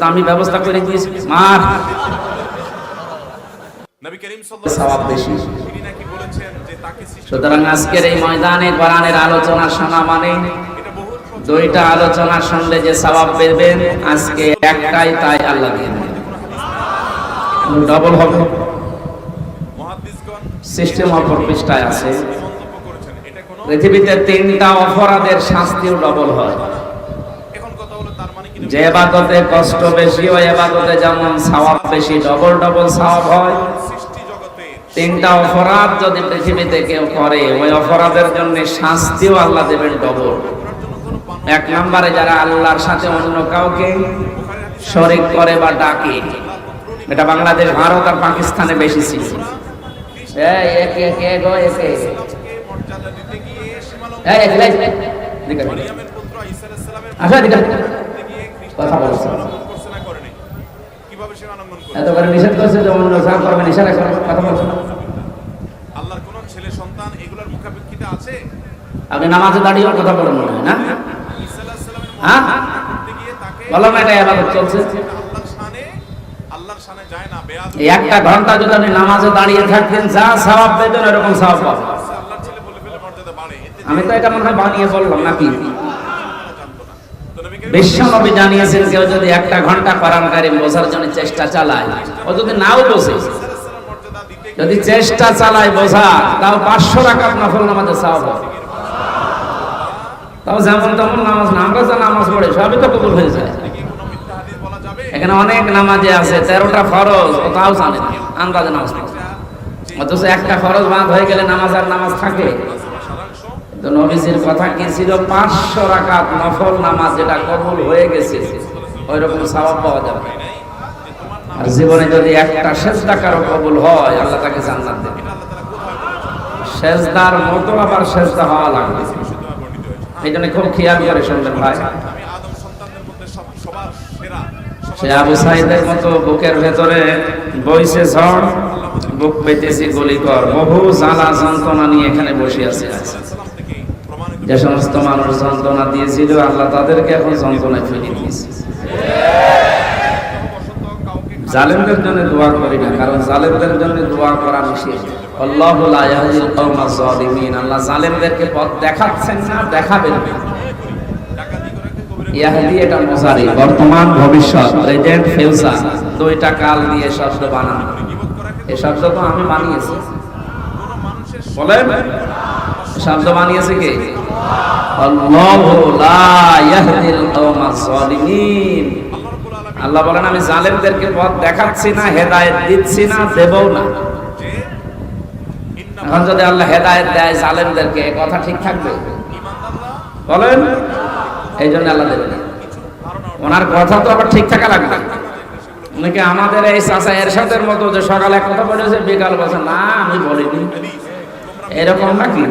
তো আমি ব্যবস্থা করে দিয়েছি। মার। সুতরাং আজকের এই ময়দানে কোরআনের আলোচনা শোনা মানে দুইটা আলোচনা শুনলে যে সওয়াব পেবেন আজকে একটাই তাই আল্লাহ দিয়ে ডবল হবে। সিস্টেম অপর পৃষ্ঠায় আছে। পৃথিবীতে তিনটা অপরাধের শাস্তিও ডবল হয় এখন কথা হলো তার মানে কি যে এবাদতে কষ্ট বেশি ওই এবাদতে যেমন সওয়াব বেশি ডবল ডবল সওয়াব হয়। তিনটা অপরাধ যদি পৃথিবীতে কেউ করে, ওই অপরাধের জন্য শাস্তিও আল্লাহ দেবেন ডবল এক নম্বরে যারা আল্লাহর সাথে অন্য কাউকে শরিক করে বা ডাকে, এটা বাংলাদেশ, ভারত আর পাকিস্তানে বেশি ছিল। এই কথা খ্রিস্টানরা বলছো। সীমালঙ্ঘন করছে। না করেনি। কীভাবে সীমালঙ্ঘন করে এত করে নিষেধ করছে যে অন্য যা করবেন ইশারা করে কথা বলছো আল্লাহর কোন ছেলে সন্তান এগুলোর মুখাপেক্ষিতে আছে? আপনি নামাজে দাঁড়িয়েও কথা বলেন মনে হয়? না হ্যাঁ? এটা চলছে। একটা ঘণ্টা যদি আপনি নামাজে দাঁড়িয়ে থাকতেন যা সওয়াব পেতেন এরকম সওয়াব পাবেন। আমি তো এটা মনে হয় বানিয়ে বললাম নাকি? তো নবী করিম বিশ্ব নবী জানিয়েছেন কেউ যদি একটা ঘণ্টা কোরআন কারিম বোঝার জন্য চেষ্টা চালায়, ও যদি নাও দিতে যদি চেষ্টা চালায় বোঝা, তাও পাঁচশো রাকাত নফল নামাজে সওয়াব হবে। তাও যেমন তেমন নামাজ না, আমরা যা নামাজ পড়ে, সবই তো কবুল হয়ে যায়। এখানে অনেক নামাজে আছে, তেরোটা ফরজ, ও তাও জানে আন্দাজে নামাজ অথচ একটা ফরজ বাদ হয়ে গেলে নামাজ আর নামাজ থাকে তো নবীজির কথা কি ছিল? পাঁচশো রাকাত নফল নামাজ যেটা কবুল হয়ে গেছে ওই রকম সওয়াব পাওয়া যাবে। আর জীবনে যদি একটা সেজদা কারও কবুল হয়, আল্লাহ তাকে জান্নাত দেবে। সেজদার মতো আবার সেজদা হওয়া লাগবে। এই জন্য খুব খেয়াল করে শুনবেন ভাই। সে আবু সাইদের মতো বুকের ভেতরে বইছে ঝড়, বুক পেতেছি গলি কর বহু জ্বালা যন্ত্রণা নিয়ে এখানে বসে আছে। যে সমস্ত মানুষ যন্ত্রণা দিয়েছিল, আল্লাহ তাদেরকে এখন যন্ত্রণায় ফেলে দিয়েছে। জালেমদের জন্য দোয়া করি না কারণ জালেমদের জন্য দোয়া করা নিষেধ। আল্লাহু জালেমদেরকে পথ দেখাচ্ছেন না, দেখাবেন ইয়াহদি এটা বর্তমান, ভবিষ্যৎ, প্রেজেন্ট, ফিউচার, দুইটা কাল দিয়ে শব্দ বানানো। এই শব্দ তো আমি বানিয়েছি। বলেন শব্দ বানিয়েছে কে? আল্লাহু বলেন, আমি জালেমদেরকে পথ দেখাচ্ছি না, হেদায়েত দিচ্ছি না, দেবও না। এখন যদি আল্লাহ হেদায়েত দেয় জালেমদেরকে কথা ঠিক থাকবে? বলেন এই জন্য আল্লাহ দেবে না। ধারণা ওনার কথা তো আবার ঠিক থাকা লাগবে। অনেকে আমাদের এই চাচা এরশাদের মতো যে সকালে কথা বলেছে, বিকাল বলছে, না, আমি বলিনি। এরকম নাকি?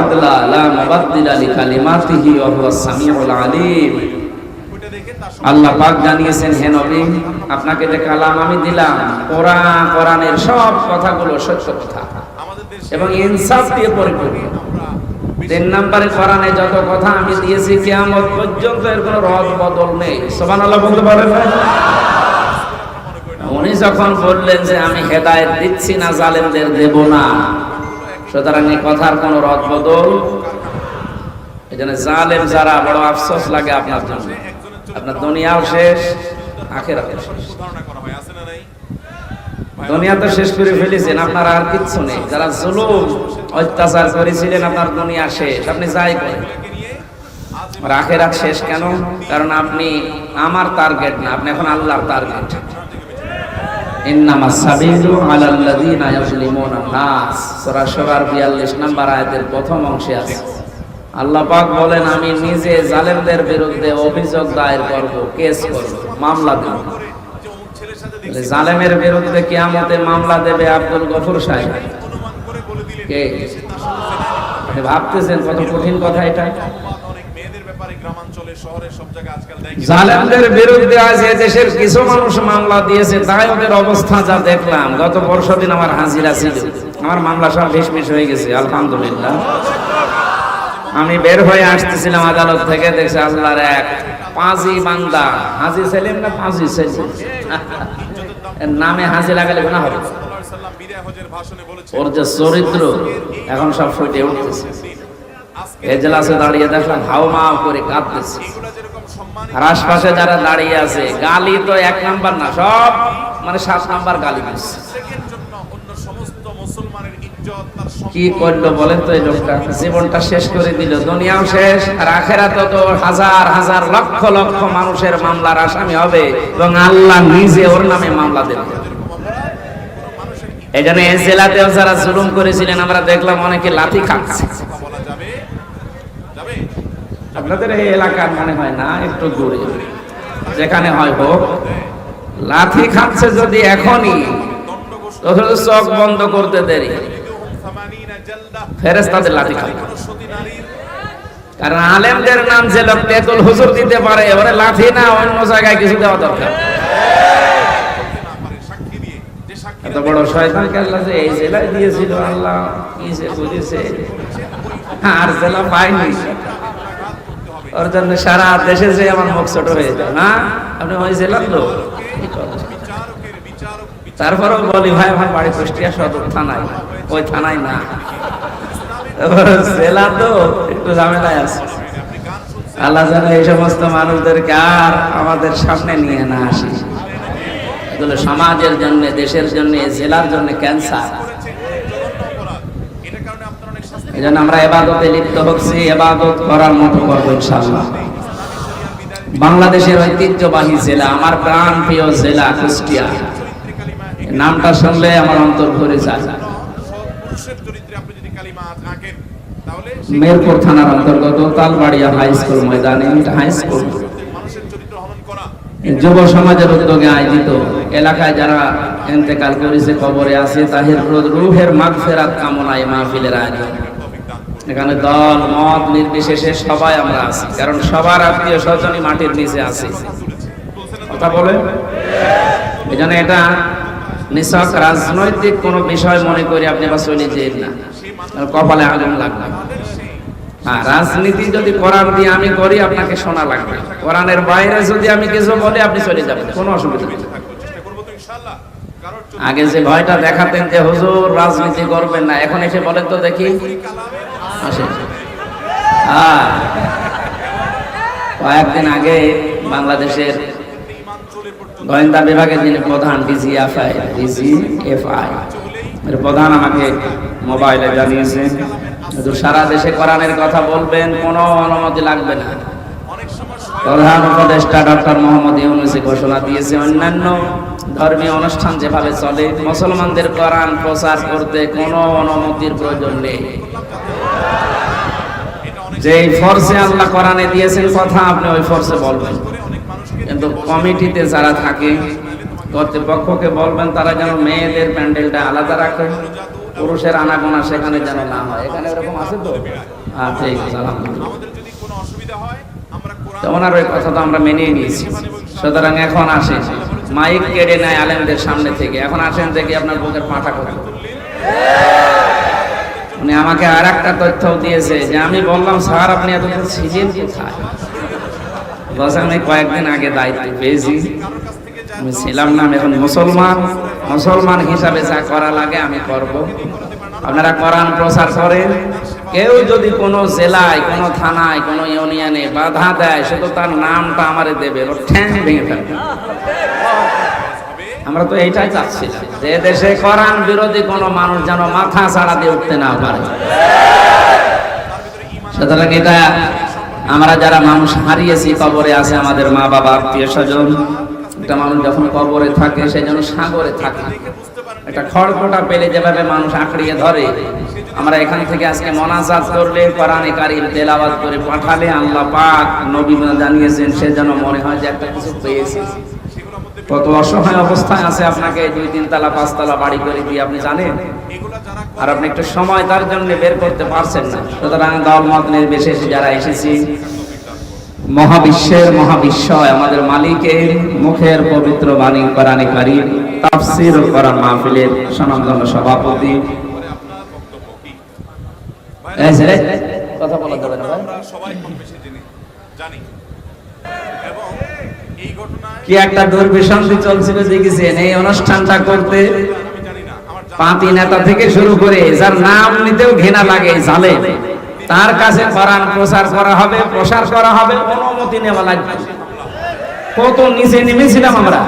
আদলা, লা মুবাদদিলা লিকালিমাতিহি ওয়া হুয়াস সামিউল আলিম। ওইটা দেখে তার আল্লাহ পাক জানিয়েছেন, হে নবী, আপনাকে যে কালাম আমি দিলাম, কোরআন, কোরআনের সব কথাগুলো সত্য কথা। এবং ইনসাফ দিয়ে পরিপূর্ণ। তিন নম্বরে কোরআনে যত কথা আমি দিয়েছি, কিয়ামত পর্যন্ত এর কোনো রদ বদল নেই। সুবহানাল্লাহ বলতে পারেন না? উনি যখন বললেন যে আমি হেদায়েত দিচ্ছি না, জালেমদের দেব না, সুতরাং এই কথার কোনো রদ বদল? জন্য জালেম যারা, বড় আফসোস লাগে আপনার জন্য। আপনার দুনিয়াও শেষ আখেরাতে নাই দুনিয়া তো শেষ করে ফেলেছেন, আপনার আর কিচ্ছু নেই। যারা জুলুম, অত্যাচার করেছিলেন, আপনার দুনিয়া শেষ। আপনি যাই করেন। নিয়ে শেষ কেন? কারণ আপনি আমার টার্গেট না, আপনি এখন আল্লাহর টার্গেট ইন্নামা সাবিলু আলাল্লাযিনা ইয়াজলিমুনা নাস। সূরা শুরার 42 নম্বর আয়াতের প্রথম অংশে আছে। আল্লাহ পাক বলেন, আমি নিজে জালেমদের বিরুদ্ধে অভিযোগ দায়ের করব, কেস করব, মামলা দেব। জালেমের বিরুদ্ধে কিয়ামতে মামলা দেবে আব্দুল গফুর সাহেব। কে? ভাবতেছেন কত কঠিন কথা এটা অনেক মেয়েদের ব্যাপারে গ্রামাঞ্চলে শহরে সব জায়গায় আজকাল দেয় জালেমদের বিরুদ্ধে আজ দেশের কিছু মানুষ মামলা দিয়েছে তাই ওদের অবস্থা যা দেখলাম। গত পরশু দিন আমার হাজিরা ছিল। আমার মামলা সব হয়ে গেছে আলহামদুলিল্লাহ। আমি বের হয়ে আসতেছিলাম আদালত থেকে দেখছি আল্লাহর এক পাঁচি বান্দা। হাজি সেলিম না পাঁচি সেলিম? এর নামে হাজি লাগালে গুণা হবে। ওর যে চরিত্র এখন সব ফুটে উঠতেছে। এজলাসে দাঁড়িয়ে দেখলাম করে কাঁদতেছে। আর আশপাশে যারা দাঁড়িয়ে আছে গালি তো এক নাম্বার না সব মানে সাত নাম্বার গালি দিচ্ছে কি করল বলেন তো এই লোকটা? জীবনটা শেষ করে দিল দুনিয়াও শেষ আর আখেরাতে তো হাজার হাজার লক্ষ লক্ষ মানুষের মামলার আসামি হবে এবং আল্লাহ নিজে ওর নামে মামলা দেবে। এই জন্য জেলাতেও যারা জুলুম করেছিলেন আমরা দেখলাম অনেকে লাথি খাচ্ছে। আপনাদের এই এলাকার মনে হয় না, একটু দূরে। যেখানে হয় হোক লাথি খাচ্ছে যদি এখনই দণ্ড ঘোষণা তো শুধু চোখ বন্ধ করতে দেরি। ফেরেস তাদের লাথি খাবে। কারণ আলেমদের নাম যে লোক তেতুল হুজুর দিতে পারে ওরে লাথি না, অন্য জায়গায় কিছু দেওয়া দরকার। এত বড় শয়তানকে আল্লাহ এই জেলায় দিয়েছিল, আল্লাহ কি যে বুঝেছে। আর জেলা পাইনি। ওর জন্য সারা দেশে যে আমার মুখ ছোট হয়ে যায়, না? আপনি ওই জেলার লোক। বলি, ভাই, আমার বাড়ি কুষ্টিয়া সদর থানায়। ওই থানায় না। জেলা তো একটু ঝামেলায় আছে। আল্লাহ যেন এই সমস্ত মানুষদেরকে আর আমাদের সামনে নিয়ে না আসি। এগুলো সমাজের জন্য, দেশের জন্য, জেলার জন্য ক্যান্সার করেছেন জঘন্য অপরাধ এটার কারণে আপনার অনেক শাস্তি এই জন্য আমরা এবাদতে লিপ্ত হচ্ছি, এবাদত করার মতো করব ইনশাল্লাহ বাংলাদেশের ঐতিহ্যবাহী জেলা, আমার প্রাণ প্রিয় জেলা কুষ্টিয়া। নামটা শুনলে আমার অন্তর ভরে যায়। মেরপুর থানার অন্তর্গত তালবাড়িয়া হাই স্কুল ময়দানে হাই স্কুল। যুব সমাজের উদ্যোগে আয়োজিত এলাকায় যারা ইন্তেকাল করেছে, কবরে আছে, তাহের রুহের মাগফেরাত কামনায় মাহফিলের আয়োজন। এখানে দল মত নির্বিশেষে সবাই আমরা আছি। কারণ সবার আত্মীয় স্বজনই মাটির নিচে আছে। কথা বলে? এই এটা নিছক রাজনৈতিক কোনো বিষয় মনে করি আপনি বা চলে যেন না। কপালে আগুন লাগবে। হ্যাঁ রাজনীতি যদি কোরআন দিয়ে আমি করি, আপনাকে শোনা লাগবে। কোরআনের বাইরে যদি আমি কিছু বলি, আপনি চলে যাবেন। কোনো অসুবিধা নেই। আগে যে ভয়টা দেখাতেন যে, হুজুর, রাজনীতি করবেন না। এখন এসে বলেন তো দেখি কয়েকদিন আগে বাংলাদেশের গোয়েন্দা বিভাগের যিনি প্রধান এর প্রধান আমাকে মোবাইলে জানিয়েছে, শুধু সারা দেশে কোরআনের কথা বলবেন, কোনো অনুমতি লাগবে না। প্রধান উপদেষ্টা ডক্টর মোহাম্মদ ইউনুসি ঘোষণা দিয়েছে, অন্যান্য ধর্মীয় অনুষ্ঠান যেভাবে চলে, মুসলমানদের কোরআন প্রচার করতে কোনো অনুমতির প্রয়োজন নেই। যে ফোর্সে আল্লাহ কোরআনে দিয়েছেন কথা আপনি ওই ফোর্সে বলবেন। কিন্তু কমিটিতে যারা থাকে, কর্তৃপক্ষকে বলবেন, তারা যেন মেয়েদের প্যান্ডেলটা আলাদা রাখে, পুরুষের আনাগোনা সেখানে যেন না হয়। এখানে এরকম আছে তো? আছে, আলহামদুলিল্লাহ। ওনার ওই কথা তো আমরা মেনেই নিয়েছি। সুতরাং এখন আসেন। মাইক কেড়ে নেয় আলেমদের সামনে থেকে। এখন আসেন দেখি আপনার বুকের পাটা করে উনি আমাকে আর একটা তথ্য দিয়েছে যে আমি বললাম, স্যার, আপনি এত সিজন কোথায়? আমি কয়েকদিন আগে দায়িত্ব পেয়েছি। আমি ছিলাম না এখন মুসলমান। মুসলমান হিসাবে যা করা লাগে আমি করব। আপনারা কোরআন প্রচার করেন। কেউ যদি কোনো জেলায়, কোনো থানায়, কোনো ইউনিয়নে বাধা দেয়, শুধু তার নামটা আমারে দেবে ঠ্যাং ভেঙে ফেলবে। আমরা তো এইটাই চাচ্ছি যে দেশে কোরআন বিরোধী কোনো মানুষ যেন মাথা ছাড়া দিয়ে উঠতে না পারে। সুতরাং এটা আমরা যারা মানুষ হারিয়েছি, কবরে আছে আমাদের মা বাবা, আত্মীয় স্বজন। একটা মানুষ যখন কবরে থাকে, সে যেন সাগরে থাকে। একটা খড়কোটা পেলে যেভাবে মানুষ আঁকড়িয়ে ধরে, আমরা এখান থেকে আজকে মনাজাত করলে, কোরআনে কারিম তেলাওয়াত করে পাঠালে আল্লাহ পাক নবী জানিয়েছেন, সে যেন মনে হয় যে একটা কিছু পেয়েছি। কত অসহায় অবস্থায় আছে আপনাকে দুই তিন তালা পাঁচতলা বাড়ি করে দিয়ে, আপনি জানেন? আর আপনি একটু সময় তার জন্য বের করতে পারছেন না। সুতরাং দল মত নির্বিশেষে যারা এসেছি, মহাবিশ্বের মহাবিশ্বয়, আমাদের মালিকের মুখের পবিত্র বাণী কোরআনে কারিম, তাফসীর ও মাহফিলের সনামধন্য সভাপতি। করে এবং এই ঘটনায় কি একটা দুর্বিসন্ধি চলছিল দেখেছেন এই অনুষ্ঠানটা করতে পাতি নেতা থেকে শুরু করে যার নাম নিতেও ঘৃণা লাগে, জালে। তার কাছে কোরআন প্রচার করা হবে, প্রসার করা হবে, অনুমতি নেওয়া লাগবে। কত নিচে নেমেছিলাম আমরা।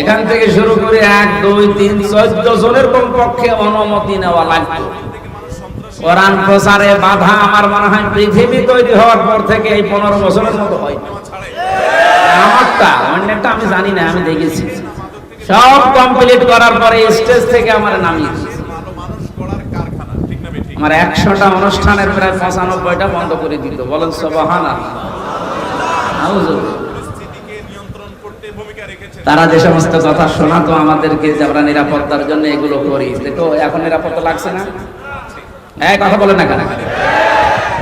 এখান থেকে শুরু করে এক, দুই, তিন, চোদ্দ জনের কমপক্ষে অনুমতি নেওয়া লাগবে। কোরআন প্রচারে বাধা আমার মনে হয় পৃথিবী তৈরি হওয়ার পর থেকে এই পনেরো বছরের মতো হয়। আমারটা অন্যটা আমি জানি না, আমি দেখেছি। সব কমপ্লিট করার পরে স্টেজ থেকে আমার নামিয়ে আমার একশোটা অনুষ্ঠানের প্রায় পঁচানব্বইটা বন্ধ করে দিত। বলেন সবহান তারা যে সমস্ত কথা শোনাতো আমাদেরকে আমরা নিরাপত্তার জন্য এগুলো করি। দেখো, এখন নিরাপত্তা লাগছে না? এক কথা বলে না কেন?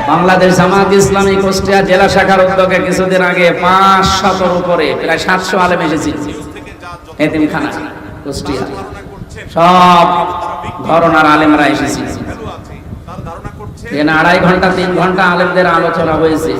বাংলাদেশ জামাত ইসলামী কুষ্টিয়া জেলা শাখার উদ্যোগে কিছুদিন আগে পাঁচ শতর উপরে প্রায় সাতশো আলেম যত এতিমখানা কুষ্টিয়া। সব ঘরনার আলেমরা এসেছি। আড়াই ঘণ্টা তিন ঘণ্টা আলেমদের আলোচনা হয়েছে।